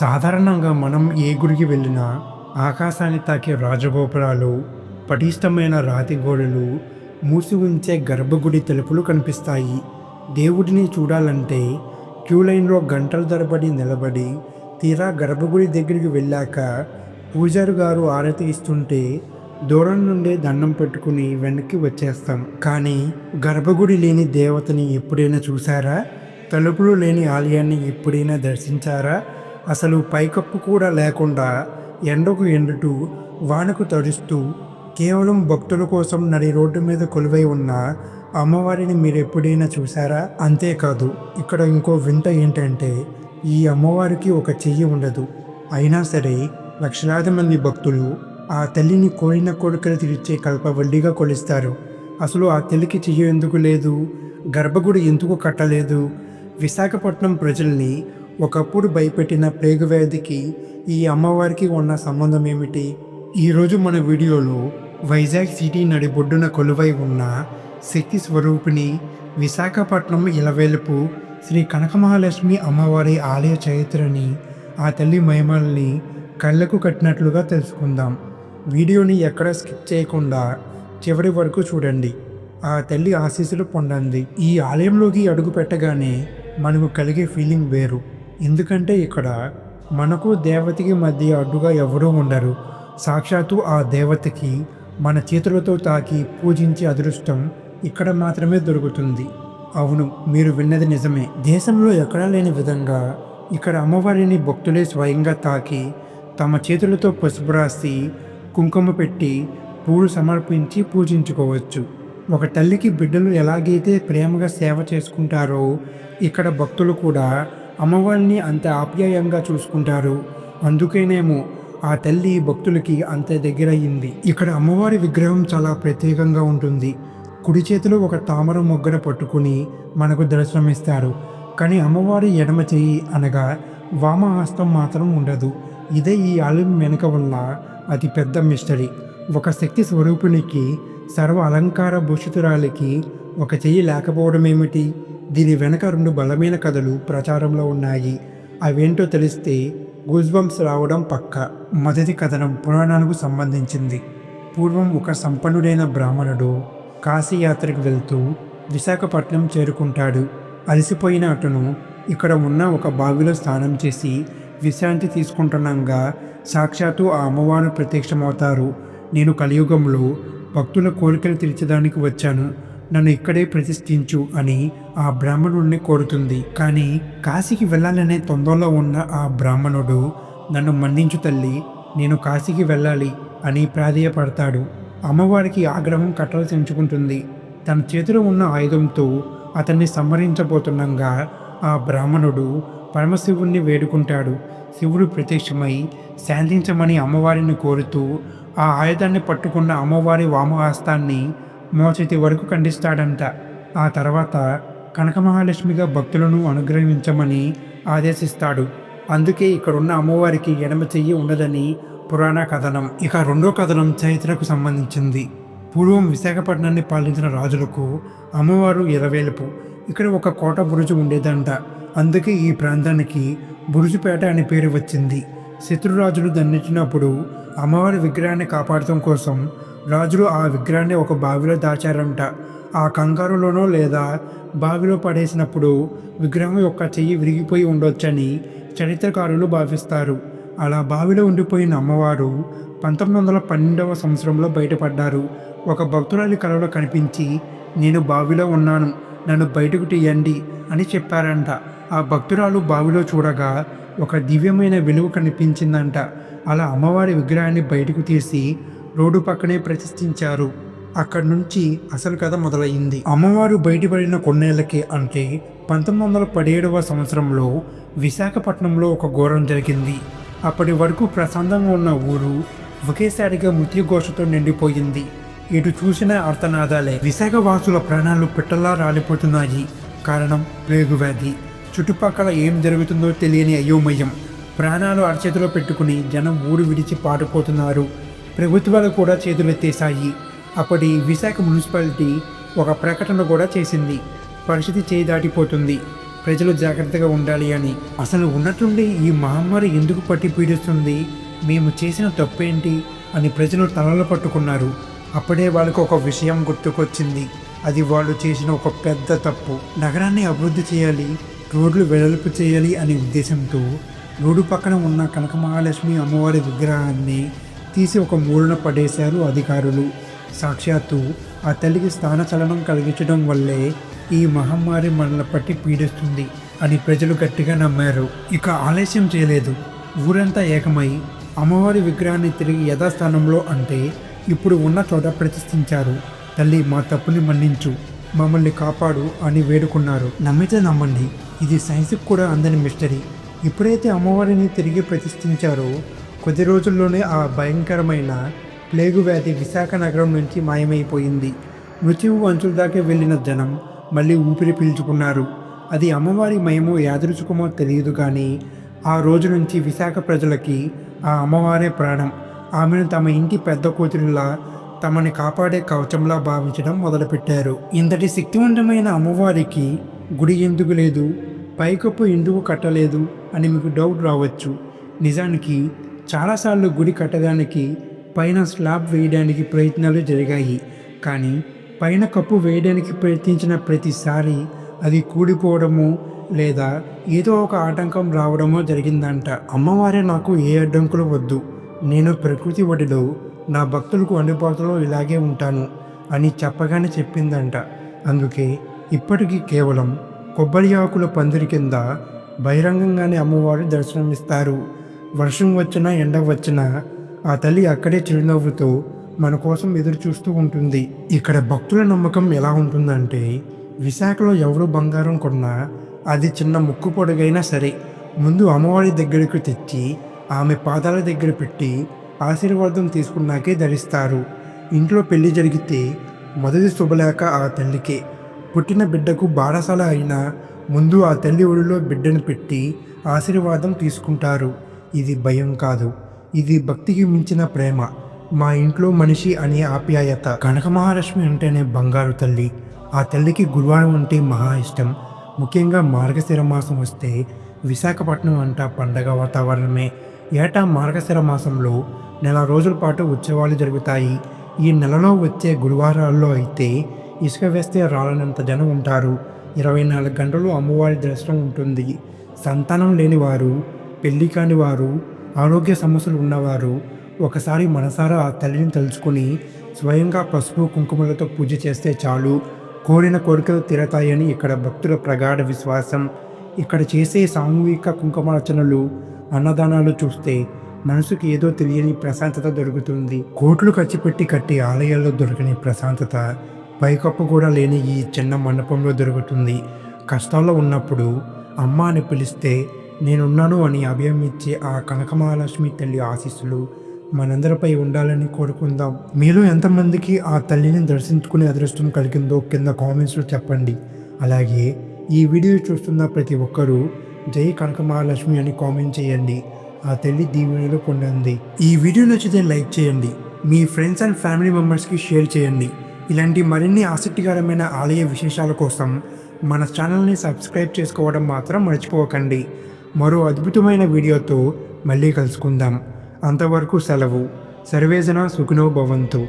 సాధారణంగా మనం ఏ గుడికి వెళ్ళినా ఆకాశాన్ని తాకే రాజగోపురాలు పటిష్టమైన రాతి గోడలు మూసి ఉంచే గర్భగుడి తలుపులు కనిపిస్తాయి. దేవుడిని చూడాలంటే క్యూ లైన్లో గంటల తరబడి నిలబడి తీరా గర్భగుడి దగ్గరికి వెళ్ళాక పూజారి గారు ఆరతి ఇస్తుంటే దూరం నుండే దండం పెట్టుకుని వెనక్కి వచ్చేస్తాం. కానీ గర్భగుడి లేని దేవతని ఎప్పుడైనా చూసారా తలుపులు లేని ఆలయాన్ని ఎప్పుడైనా దర్శించారా? అసలు పైకప్పు కూడా లేకుండా ఎండకు ఎండుతూ వానకు తడుస్తూ కేవలం భక్తుల కోసం నడి రోడ్డు మీద కొలువై ఉన్న అమ్మవారిని మీరు ఎప్పుడైనా చూసారా అంతేకాదు ఇక్కడ ఇంకో వింత ఏంటంటే ఈ అమ్మవారికి ఒక చెయ్యి ఉండదు. అయినా సరే లక్షలాది మంది భక్తులు ఆ తల్లిని కోరిన కోరికలు తీర్చే కల్పవల్లిగా కొలుస్తారు. అసలు ఆ తల్లికి చెయ్యి ఎందుకు లేదు? గర్భగుడి ఎందుకు కట్టలేదు? విశాఖపట్నం ప్రజల్ని ఒకప్పుడు భయపెట్టిన ప్లేగు వ్యాధికి ఈ అమ్మవారికి ఉన్న సంబంధం ఏమిటి? ఈరోజు మన వీడియోలో వైజాగ్ సిటీ నడిబొడ్డున కొలువై ఉన్న శక్తి స్వరూపిణి విశాఖపట్నం ఇలవేలుపు శ్రీ కనకమహాలక్ష్మి అమ్మవారి ఆలయ చరిత్రని ఆ తల్లి మహిమల్ని కళ్ళకు కట్టినట్లుగా తెలుసుకుందాం. వీడియోని ఎక్కడ స్కిప్ చేయకుండా చివరి వరకు చూడండి. ఆ తల్లి ఆశీస్సులు పొందండి ఈ ఆలయంలోకి అడుగు పెట్టగానే మనకు కలిగే ఫీలింగ్ వేరు. ఎందుకంటే ఇక్కడ మనకు దేవతకి మధ్య అడ్డుగా ఎవరూ ఉండరు. సాక్షాత్తు ఆ దేవతకి మన చేతులతో తాకి పూజించే అదృష్టం ఇక్కడ మాత్రమే దొరుకుతుంది. అవును మీరు విన్నది నిజమే. దేశంలో ఎక్కడా లేని విధంగా ఇక్కడ అమ్మవారిని భక్తులే స్వయంగా తాకి తమ చేతులతో పసుపు రాసి కుంకుమ పెట్టి పూలు సమర్పించి పూజించుకోవచ్చు. ఒక తల్లికి బిడ్డలు ఎలాగైతే ప్రేమగా సేవ చేసుకుంటారో ఇక్కడ భక్తులు కూడా అమ్మవారిని అంత ఆప్యాయంగా చూసుకుంటారు. అందుకేనేమో ఆ తల్లి భక్తులకి అంత దగ్గరయ్యింది ఇక్కడ అమ్మవారి విగ్రహం చాలా ప్రత్యేకంగా ఉంటుంది. కుడి చేతిలో ఒక తామర మొగ్గన పట్టుకుని మనకు దర్శనమిస్తారు. కానీ అమ్మవారి ఎడమ చేయి అనగా వామహస్తం మాత్రం ఉండదు. ఇదే ఈ ఆలయం వెనుక ఉన్న అతి పెద్ద మిస్టరీ. ఒక శక్తి స్వరూపునికి సర్వ అలంకార భూషితురాలికి ఒక చెయ్యి లేకపోవడం ఏమిటి దీని వెనక రెండు బలమైన కథలు ప్రచారంలో ఉన్నాయి. అవేంటో తెలిస్తే గూజ్బంప్స్ రావడం పక్క. మొదటి కథనం పురాణాలకు సంబంధించింది. పూర్వం ఒక సంపన్నుడైన బ్రాహ్మణుడు కాశీయాత్రకు వెళ్తూ విశాఖపట్నం చేరుకుంటాడు. అలసిపోయిన అతను ఇక్కడ ఉన్న ఒక బావిలో స్నానం చేసి విశ్రాంతి తీసుకుంటున్నాగా సాక్షాత్తు ఆ అమ్మవారు ప్రత్యక్షమవుతారు. నేను కలియుగంలో భక్తుల కోరికలు తీర్చడానికి వచ్చాను. నన్ను ఇక్కడే ప్రతిష్ఠించు అని ఆ బ్రాహ్మణుడిని కోరుతుంది. కానీ కాశీకి వెళ్ళాలనే తొందరలో ఉన్న ఆ బ్రాహ్మణుడు నన్ను మన్నించు తల్లి నేను కాశీకి వెళ్ళాలి అని ప్రాధేయపడతాడు. అమ్మవారికి ఆగ్రహం కట్టలు తెంచుకుంటుంది. తన చేతిలో ఉన్న ఆయుధంతో అతన్ని సంహరించబోతుండగా ఆ బ్రాహ్మణుడు పరమశివుణ్ణి వేడుకుంటాడు. శివుడు ప్రత్యక్షమై శాంతించమని అమ్మవారిని కోరుతూ ఆ ఆయుధాన్ని పట్టుకున్న అమ్మవారి వామహస్తాన్ని మోచేతి వరకు ఖండిస్తాడంట. ఆ తర్వాత కనకమహాలక్ష్మిగా భక్తులను అనుగ్రహించమని ఆదేశిస్తాడు. అందుకే ఇక్కడున్న అమ్మవారికి ఎడమ చెయ్యి ఉండదని పురాణ కథనం. ఇక రెండో కథనం చరిత్రకు సంబంధించింది. పూర్వం విశాఖపట్నాన్ని పాలించిన రాజులకు అమ్మవారు ఇరవేలుపు. ఇక్కడ ఒక కోట బురుజు ఉండేదంట. అందుకే ఈ ప్రాంతానికి బురుజుపేట అనే పేరు వచ్చింది. శత్రురాజులు దండించినప్పుడు అమ్మవారి విగ్రహాన్ని కాపాడటం కోసం రాజులు ఆ విగ్రహాన్ని ఒక బావిలో దాచారంట. ఆ కంగారులోనో లేదా బావిలో పడేసినప్పుడు విగ్రహం యొక్క చెయ్యి విరిగిపోయి ఉండొచ్చని చరిత్రకారులు భావిస్తారు. అలా బావిలో ఉండిపోయిన అమ్మవారు పంతొమ్మిది వందల పన్నెండవ సంవత్సరంలో బయటపడ్డారు. ఒక భక్తురాలి కలలో కనిపించి నేను బావిలో ఉన్నాను నన్ను బయటకు తీయండి అని చెప్పారంట. ఆ భక్తురాలు బావిలో చూడగా ఒక దివ్యమైన వెలుగు కనిపించిందంట. అలా అమ్మవారి విగ్రహాన్ని బయటకు తీసి రోడ్డు పక్కనే ప్రతిష్ఠించారు. అక్కడి నుంచి అసలు కథ మొదలైంది అమ్మవారు బయటపడిన కొన్నేళ్ళకి అంటే పంతొమ్మిది వందల పదిహేడవ సంవత్సరంలో విశాఖపట్నంలో ఒక ఘోరం జరిగింది. అప్పటి వరకు ప్రశాంతంగా ఉన్న ఊరు ఒకేసారిగా మృత్యుఘోషతో నిండిపోయింది. ఇటు చూసిన అర్థనాదాలే. విశాఖ వాసుల ప్రాణాలు పిట్టల్లా రాలిపోతున్నాయి. కారణం ప్లేగు వ్యాధి. చుట్టుపక్కల ఏం జరుగుతుందో తెలియని అయోమయం. ప్రాణాలు అరచేతిలో పెట్టుకుని జనం ఊరు విడిచి పారిపోతున్నారు. ప్రభుత్వాలు కూడా చేతులెత్తేశాయి. అప్పటి విశాఖ మున్సిపాలిటీ ఒక ప్రకటన కూడా చేసింది. పరిస్థితి చేయి దాటిపోతుంది ప్రజలు జాగ్రత్తగా ఉండాలి అని. అసలు ఉన్నట్టుండి ఈ మహమ్మారి ఎందుకు పట్టి పీడిస్తుంది మేము చేసిన తప్పేంటి? అని ప్రజలు తలలు పట్టుకున్నారు. అప్పుడే వాళ్ళకు ఒక విషయం గుర్తుకొచ్చింది. అది వాళ్ళు చేసిన ఒక పెద్ద తప్పు. నగరాన్ని అభివృద్ధి చేయాలి రోడ్లు వెడల్పు చేయాలి అనే ఉద్దేశంతో రోడ్డు పక్కన ఉన్న కనక మహాలక్ష్మి అమ్మవారి విగ్రహాన్ని తీసి ఒక మూలన పడేశారు అధికారులు. సాక్షాత్తు ఆ తల్లికి స్థానచలనం కలిగించడం వల్లే ఈ మహమ్మారి మనల్ని పట్టి పీడిస్తుంది అని ప్రజలు గట్టిగా నమ్మారు. ఇక ఆలస్యం చేయలేదు. ఊరంతా ఏకమై అమ్మవారి విగ్రహాన్ని తిరిగి యథాస్థానంలో అంటే ఇప్పుడు ఉన్న చోట ప్రతిష్ఠించారు. తల్లి మా తప్పుని మన్నించు. మమ్మల్ని కాపాడు అని వేడుకున్నారు. నమ్మితే నమ్మండి. ఇది సైన్స్కి కూడా అందని మిస్టరీ. ఎప్పుడైతే అమ్మవారిని తిరిగి ప్రతిష్ఠించారో కొద్ది రోజుల్లోనే ఆ భయంకరమైన ప్లేగు వ్యాధి విశాఖ నగరం నుంచి మాయమైపోయింది. మృత్యువు అంచుల దాకా వెళ్ళిన జనం మళ్ళీ ఊపిరి పీల్చుకున్నారు. అది అమ్మవారి మయమో యాదృచుకమో తెలియదు కానీ ఆ రోజు నుంచి విశాఖ ప్రజలకి ఆ అమ్మవారే ప్రాణం. ఆమెను తమ ఇంటి పెద్ద కూతురిలా తమని కాపాడే కవచంలా భావించడం మొదలుపెట్టారు. ఇంతటి శక్తివంతమైన అమ్మవారికి గుడి ఎందుకు లేదు? పైకప్పు ఎందుకు కట్టలేదు? అని మీకు డౌట్ రావచ్చు. నిజానికి చాలాసార్లు గుడి కట్టడానికి పైన స్లాబ్ వేయడానికి ప్రయత్నాలు జరిగాయి. కానీ పైన కప్పు వేయడానికి ప్రయత్నించిన ప్రతిసారి అది కూడిపోవడము లేదా ఏదో ఒక ఆటంకం రావడమో జరిగిందంట. అమ్మవారే నాకు ఏ అడ్డంకులు వద్దు. నేను ప్రకృతి ఒడిలో నా భక్తులకు అందుబాటులో ఇలాగే ఉంటాను అని చెప్పగానే చెప్పిందంట. అందుకే ఇప్పటికీ కేవలం కొబ్బరి ఆకుల పందిరి కింద బహిరంగంగానే అమ్మవారు దర్శనమిస్తారు. వర్షం వచ్చినా ఎండ వచ్చినా ఆ తల్లి అక్కడే చిరునవ్వుతో మన కోసం ఎదురు చూస్తూ ఉంటుంది. ఇక్కడ భక్తుల నమ్మకం ఎలా ఉంటుందంటే విశాఖలో ఎవరు బంగారం కొన్నా అది చిన్న ముక్కు పొడుగైనా సరే ముందు అమ్మవారి దగ్గరకు తెచ్చి ఆమె పాదాల దగ్గర పెట్టి ఆశీర్వాదం తీసుకున్నాకే ధరిస్తారు. ఇంట్లో పెళ్ళి జరిగితే మొదటి శుభలేఖ ఆ తల్లికే. పుట్టిన బిడ్డకు బారసాల అయినా ముందు ఆ తల్లి ఒడిలో బిడ్డను పెట్టి ఆశీర్వాదం తీసుకుంటారు. ఇది భయం కాదు. ఇది భక్తికి మించిన ప్రేమ. మా ఇంట్లో మనిషి అనే ఆప్యాయత. కనక మహాలక్ష్మి అంటేనే బంగారు తల్లి. ఆ తల్లికి గురువారం అంటే మహా ఇష్టం. ముఖ్యంగా మార్గశిర మాసం వస్తే విశాఖపట్నం అంట పండగ వాతావరణమే. ఏటా మార్గశిర మాసంలో నెల రోజుల పాటు ఉత్సవాలు జరుగుతాయి. ఈ నెలలో వచ్చే గురువారాల్లో అయితే ఇసుక వేస్తే రాలనంత జనం ఉంటారు. ఇరవై నాలుగు గంటలు అమ్మవారి దర్శనం ఉంటుంది. సంతానం లేని వారు పెళ్ళి కాని వారు ఆరోగ్య సమస్యలు ఉన్నవారు ఒకసారి మనసారా ఆ తల్లిని తలుచుకొని స్వయంగా పసుపు కుంకుమలతో పూజ చేస్తే చాలు. కోరిన కోరికలు తీరతాయని ఇక్కడ భక్తుల ప్రగాఢ విశ్వాసం. ఇక్కడ చేసే సామూహిక కుంకుమార్చనలు అన్నదానాలు చూస్తే మనసుకి ఏదో తెలియని ప్రశాంతత దొరుకుతుంది. కోట్లు ఖర్చు పెట్టి కట్టే ఆలయాల్లో దొరకని ప్రశాంతత పైకప్పు కూడా లేని ఈ చిన్న మండపంలో దొరుకుతుంది. కష్టాల్లో ఉన్నప్పుడు అమ్మ అని పిలిస్తే నేనున్నాను అని అభయం ఇచ్చే ఆ కనకమహాలక్ష్మి తల్లి ఆశీస్సులు మనందరిపై ఉండాలని కోరుకుందాం. మీలో ఎంతమందికి ఆ తల్లిని దర్శించుకునే అదృష్టం కలిగిందో కింద కామెంట్స్లో చెప్పండి. అలాగే ఈ వీడియో చూస్తున్న ప్రతి ఒక్కరూ జై కనకమహాలక్ష్మి అని కామెంట్ చేయండి. ఆ తల్లి దీవెనలో పొందండి ఈ వీడియో నచ్చితే లైక్ చేయండి. మీ ఫ్రెండ్స్ అండ్ ఫ్యామిలీ మెంబర్స్కి షేర్ చేయండి. ఇలాంటి మరిన్ని ఆసక్తికరమైన ఆలయ విశేషాల కోసం మన ఛానల్ని సబ్స్క్రైబ్ చేసుకోవడం మాత్రం మర్చిపోకండి. మరో అద్భుతమైన వీడియోతో మళ్ళీ కలుసుకుందాం. అంతవరకు సెలవు. సర్వేజన సుఖినో భవంతు.